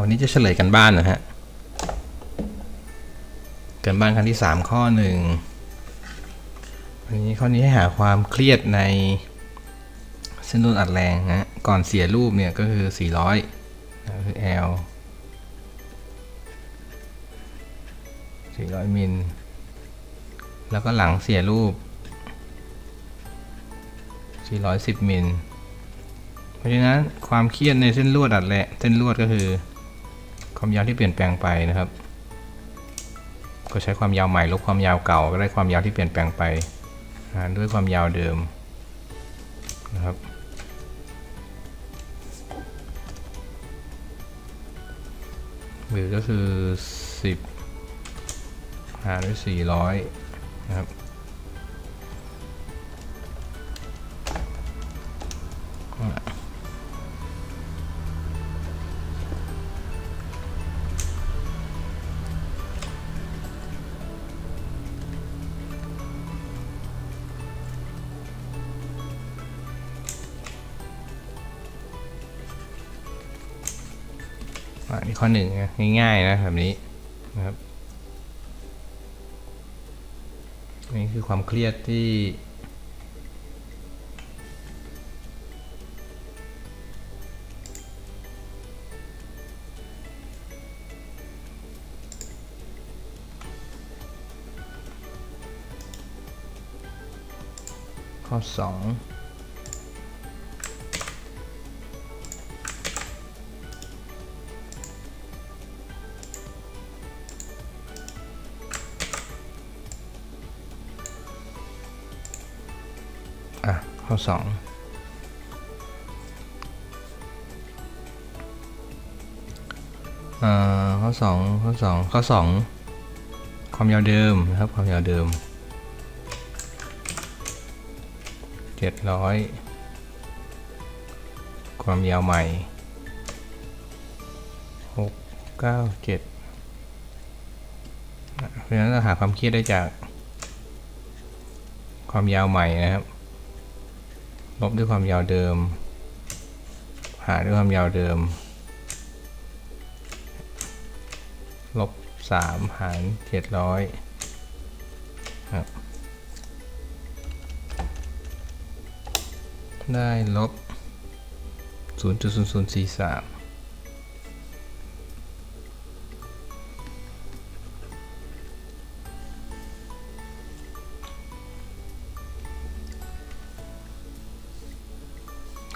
วันนี้จะเฉลยกันบ้านนะฮะกันบ้านครั้งที่สามข้อหนึ่งวันนี้ข้อนี้ให้หาความเครียดในเส้นลวดอัดแรงนะฮะก่อนเสียรูปเนี่ยก็คือ 400นะคือ L 400 มิล แล้วก็หลังเสียรูป 410 มิล เพราะฉะนั้นความเครียดในเส้นลวดอัดแหละเส้นลวดก็คือ ความยาวที่เปลี่ยนแปลงไปนะครับ ก็ใช้ความยาวใหม่ลบความยาวเก่าก็ได้ความยาวที่เปลี่ยนแปลงไปหารด้วยความยาวเดิมนะครับหรือก็คือ 10 หารด้วย400 นะครับ ข้อหนึ่งง่ายๆนะแบบนี้นะครับนี่คือความเครียดที่ ข้อสอง ข้อสองข้อสองข้อสองข้อสองความยาวเดิมนะครับความยาวเดิมเจ็ดร้อยความยาวใหม่หกเก้าเจ็ดเพราะฉะนั้นเราหาความเครียดได้จากความยาวใหม่นะครับ ลบด้วยความยาวเดิม หารด้วยความยาวเดิม ลบ 3 หาร 700ครับได้ลบ 0.0043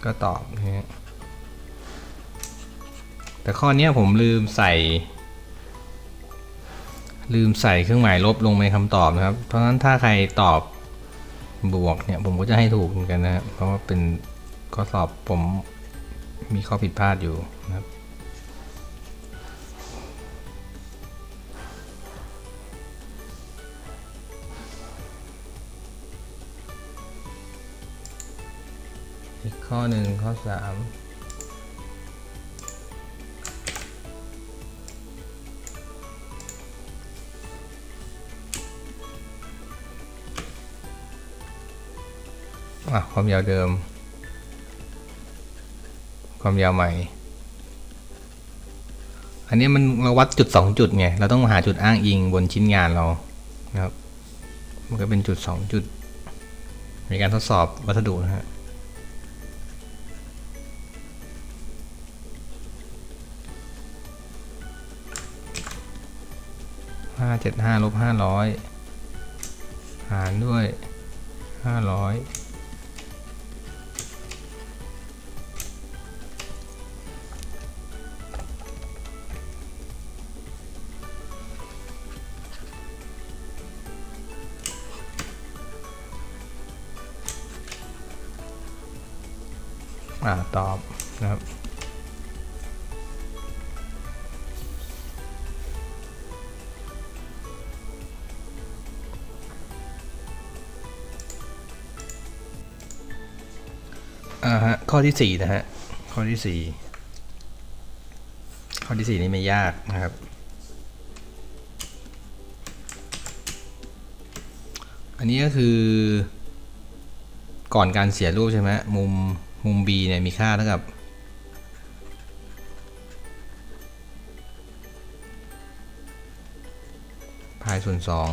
ก็ตอบนะฮะแต่ข้อนี้ผมลืมใส่ ลืมใส่เครื่องหมายลบลงในคำตอบนะครับ เพราะฉะนั้นถ้าใครตอบบวกเนี่ยผมก็จะให้ถูกเหมือนกันนะครับเพราะว่าเป็นข้อสอบผมมีข้อผิดพลาดอยู่นะครับ ข้อหนึ่งข้อสามอะ ความยาวเดิม ความยาวใหม่ อันนี้มันเราวัดจุดสองจุดไง เราต้องหาจุดอ้างอิงบนชิ้นงานเรานะครับ มันก็เป็นจุดสองจุดในการทดสอบวัสดุนะฮะ ห้าเจ็ดห้าลบห้าร้อยหารด้วยห้าร้อย ข้อที่สี่นะฮะ ข้อที่สี่ข้อที่สี่นี่ไม่ยากนะครับ อันนี้ก็คือ ก่อนการเสียรูปใช่ไหมมุมมุม B เนี่ยมีค่าเท่ากับพายส่วนสอง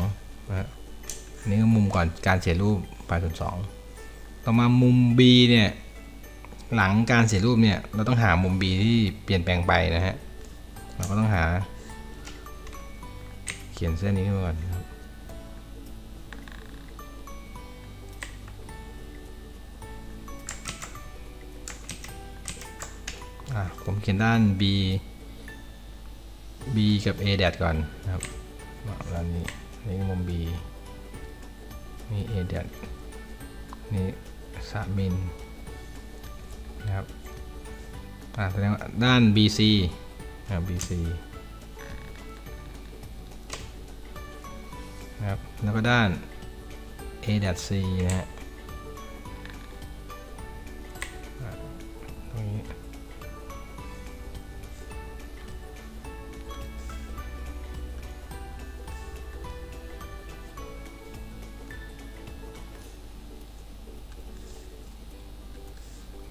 นี่คือมุมก่อนการเสียรูปพายส่วนสองต่อมามุม B เนี่ย หลังการเสียรูปเนี่ยเราต้องหามุม B ที่เปลี่ยนแปลงไปนะฮะ เราก็ต้องหา เขียนเส้นนี้ขึ้นมาก่อนนะครับผมเขียนด้าน B B กับ A แดดก่อนนะครับด้านนี้นี่มุม B นี่ A แดดนี่สามมิลน อ่าแสดงว่าด้าน BC นะครับ BC ครับแล้วก็ด้าน A แดด C นะฮะตรงนี้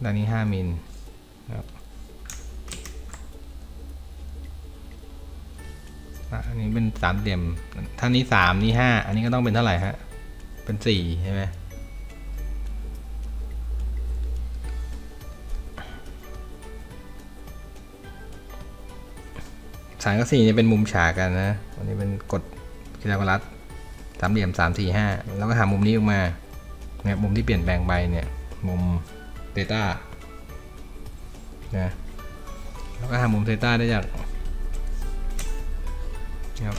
ด้านนี้ 5 มิลครับ อันนี้เป็นสามเหลี่ยมท่านนี้3นี่5อันนี้ก็ต้องเป็นเท่าไหร่ฮะ เป็น4ใช่ไหมสามกับสี่เนี่ยเป็นมุมฉากกันนะอันนี้เป็นกฎพีทาโกรัสสามเหลี่ยมสามสี่ห้าแล้วก็หามุมนี้ออกมาเนี่ยมุมที่เปลี่ยนแปลงไปเนี่ย มุมเตต้านะแล้วก็หามุมเตต้าได้จาก ครับ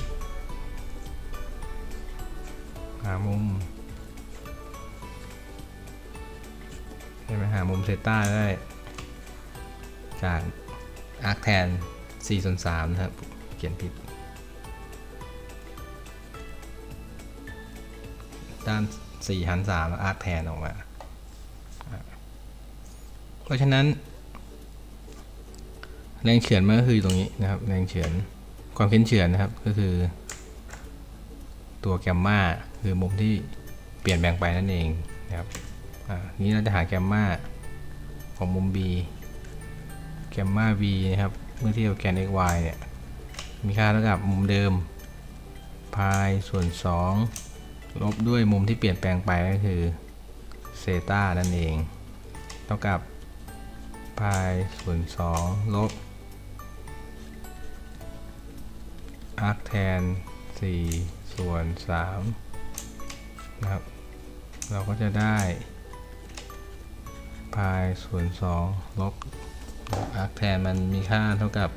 หามุมใช่ไหมหามุมเตต้าได้ จากอาร์คแทน4ส่วน3นะครับ เขียนผิด ด้าน4หัน3แล้วอาร์คแทนออกมา เพราะฉะนั้น แรงเฉือนมันก็คือตรงนี้นะครับ แรงเฉือน ความเค้นเฉือนนะครับก็คือ ตัวแกมมาคือมุมที่เปลี่ยนแปลงไปนั่นเองนะครับอ่านี้เราจะหาแกมมาของมุม B แกมมา v นะครับเมื่อเทียบกับแกน x y เนี่ยมีค่าเท่ากับมุมเดิมพายส่วน 2 ลบด้วยมุมที่เปลี่ยนแปลงไปก็คือเซตานั่นเอง เท่ากับพายส่วน 2 ลบ อาร์คแทน4ส่วน3นะครับ เราก็จะได้พายส่วน2ลบอาร์คแทนมันมีค่าเท่ากับ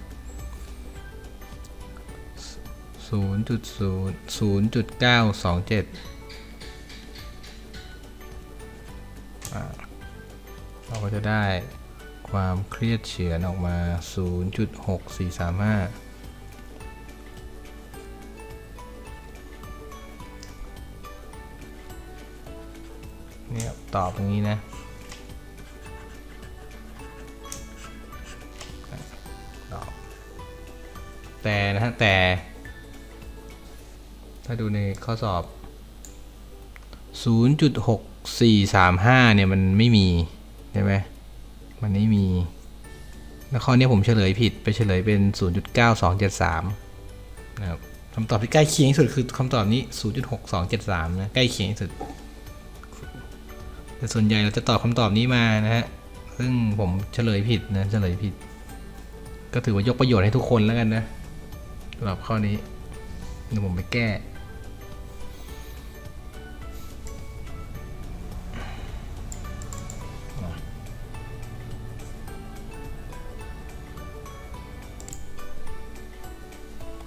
0.0 0.927อ่าเราก็จะได้ความเครียดเฉือนออกมา 0.6435 ตอบตรงนี้นะตอบแต่นะฮะแต่ ถ้าดูในข้อสอบ 0.6435 เนี่ยมันไม่มี ใช่ไหมมันไม่มี แล้วข้อนี้ผมเฉลยผิดไปเฉลยเป็น 0.9273 นะครับคำตอบที่ใกล้เคียงที่สุดคือคำตอบนี้ 0.6273 นะ ใกล้เคียงที่สุด แต่ส่วนใหญ่เราจะตอบคำตอบนี้มานะฮะ ซึ่งผมเฉลยผิดนะเฉลยผิด ก็ถือว่ายกประโยชน์ให้ทุกคนแล้วกันนะสำหรับข้อนี้เดี๋ยวผมไปแก้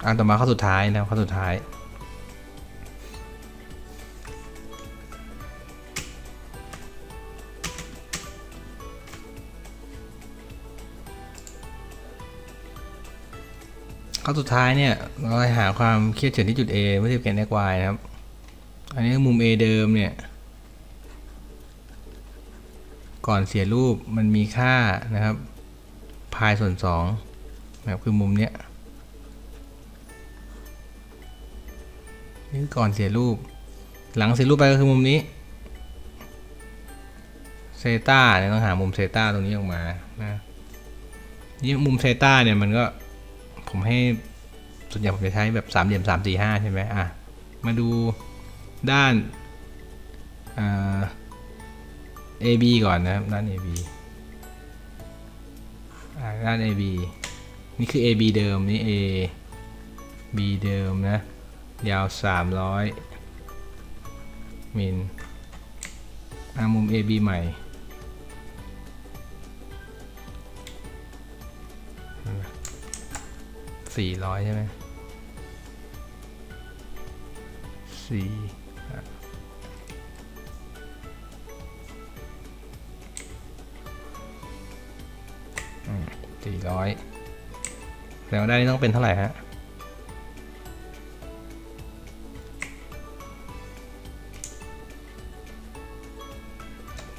อันต่อมาข้อสุดท้ายนะข้อสุดท้าย ข้อสุดท้ายเนี่ยเราหาความเครียดเฉือนที่จุด A เมื่อเทียบกับ x y นะครับ อันนี้มุม A เดิมเนี่ย ก่อนเสียรูปมันมีค่านะครับพายส่วน2นะครับคือมุมเนี้ยนี่ก่อนเสียรูป หลังเสียรูปไปก็คือมุมนี้เซตาเนี่ยต้องหามุมเซตาตรงนี้ออกมานะนี่มุมเซตาเนี่ยมันก็ ผมให้ส่วนใหญ่ผมจะใช้แบบสามเหลี่ยมสามสี่ห้าใช่ไหมอะ มาดูด้านอ่า AB ก่อนนะครับ ด้าน AB อ่าด้าน AB นี่คือ AB เดิม นี่ A B เดิมนะ ยาว 300มิลอามุม AB ใหม่ สี่ร้อยใช่ไหมสี่สี่ร้อยแล้วได้นี้ต้องเป็นเท่าไหร่ฮะ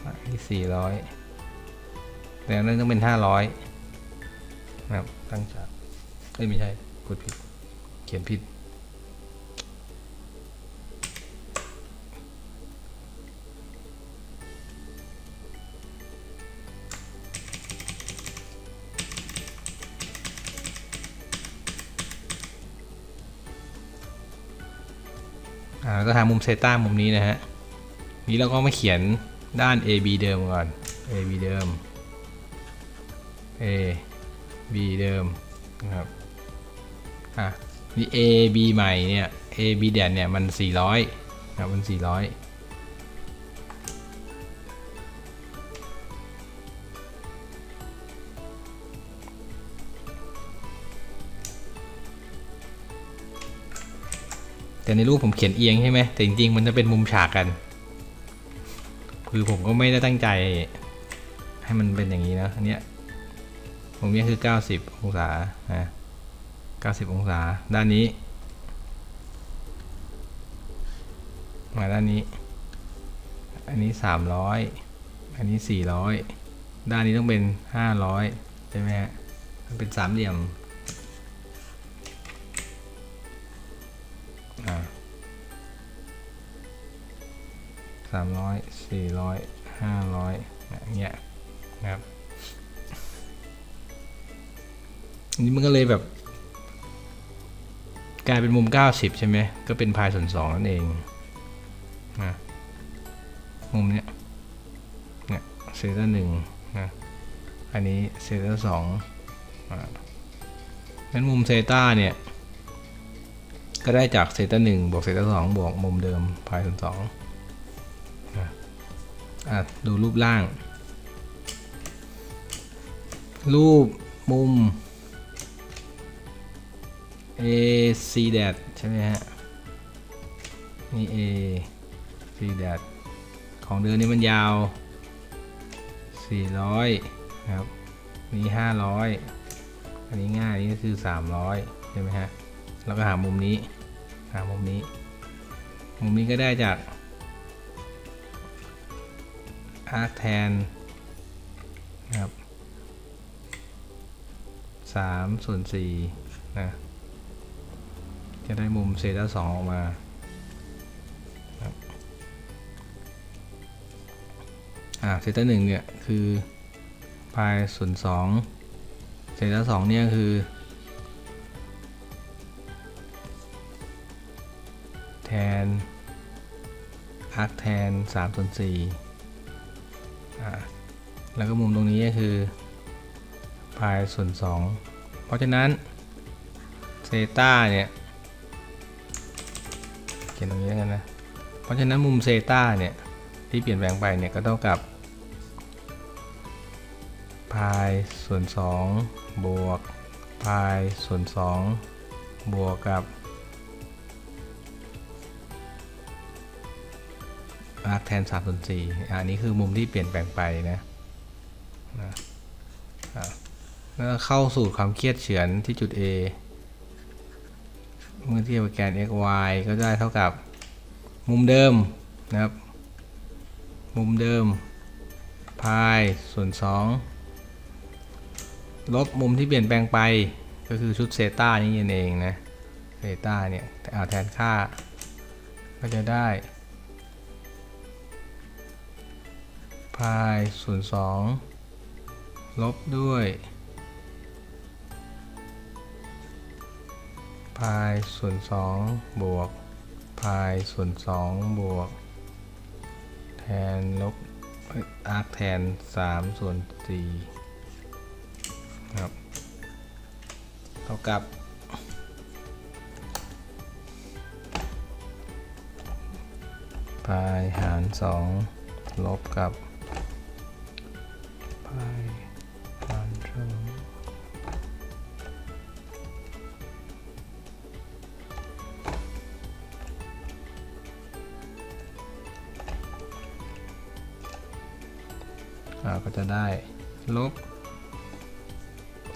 อันนี่สี่ร้อยแล้วนั่นต้องเป็นห้าร้อยนะครับตั้งจาก เอ้ยไม่ใช่กดผิด เขียนผิด อ่าก็หามุมเซต้ามุมนี้นะฮะ นี้เราก็มาเขียนด้าน AB เดิมก่อน AB เดิม A B เดิมนะครับ อะนี่ A B ใหม่เนี่ย A B แดนเนี่ยมัน 400นะมัน 400แต่ในรูปผมเขียนเอียงใช่ไหมแต่จริงๆ มันจะเป็นมุมฉากกัน คือผมก็ไม่ได้ตั้งใจ ให้มันเป็นอย่างนี้นะอันเนี้ยมุมเนี้ยคือ 90 องศานะ 90 องศา ด้านนี้ มาด้านนี้ อันนี้ 300 อันนี้ 400 ด้านนี้ต้องเป็น 500 ใช่ไหมฮะ มันเป็นสามเหลี่ยมสามร้อยสี่ร้อยห้าร้อยอย่างเงี้ยนะครับอันนี้มันก็เลยแบบ กลายเป็นมุม 90 ใช่ไหมก็เป็นพายส่วน2นั่นเองนะมุมเนี้ยเนี่ยเซตหนึ่งนะอันนี้เซต้าสองอ่างั้นมุมเซต้าเนี่ย ก็ได้จากเซต้าหนึ่งบวกเซต้าสองบวกมุมเดิมพายส่วนสองอะอะดูรูปล่าง รูปมุม A C แดดใช่ไหมฮะ นี่ A C แดดของเดือนนี้มันยาว 400นะครับ นี่ 500 อันนี้ง่ายนี่ก็คือ 300 ใช่ไหมฮะ แล้วก็หามุมนี้ หามุมนี้ มุมนี้ก็ได้จาก arc tan นะครับ3ส่วน4นะ จะได้มุมเซต้าสองออกมาอ่าเซต้าหนึ่งเนี่ยคือพายส่วนสองเซต้าสองเนี่ยคือ แทนอาร์คแทน3ส่วน4อ่าแล้วก็มุมตรงนี้ก็คือพายส่วน2เพราะฉะนั้นเซต้าเนี่ย ขียนตรงนี้แล้วกันนะ เพราะฉะนั้นมุมเซต้าเนี่ยที่เปลี่ยนแปลงไปเนี่ยก็เท่ากับพายส่วน2บวกพายส่วน2บวกกับอาร์คแทน3ส่วน4อันนี้คือมุมที่เปลี่ยนแปลงไปนะนะแล้วเข้าสู่ความเครียดเฉือนที่จุด A เมื่อเทียบกับแกน x y ก็ได้เท่ากับมุมเดิมนะครับ มุมเดิมพายส่วน 2 ลบมุมที่เปลี่ยนแปลงไปก็คือชุดเซต้านี่เองนะเซต้าเนี่ยเอาแทนค่าก็จะได้พายส่วน 2 ลบด้วย พายส่วน2บวกพายส่วน2บวก แทนลบเอ้ยอาร์คแทน 3 ส่วน4ครับเท่ากับพายหาร 2 ลบกับ อ่าก็จะได้ลบ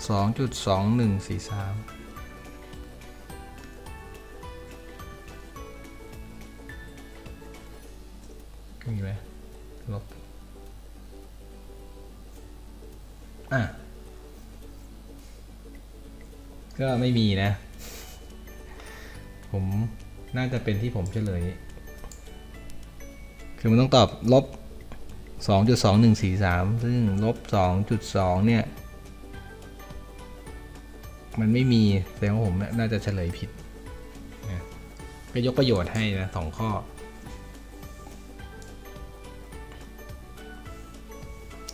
2.2143มีไหมลบ อะ ก็ไม่มีนะ ผมน่าจะเป็นที่ผมเฉลย คือมันต้องตอบลบ 2.2143 ซึ่งลบ 2.2 เนี่ย มันไม่มีแสดงว่าผมน่าจะเฉลยผิดนะก็ยกประโยชน์ให้นะสองข้อ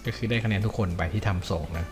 ก็คือได้คะแนนทุกคนไปที่ทำส่งนะ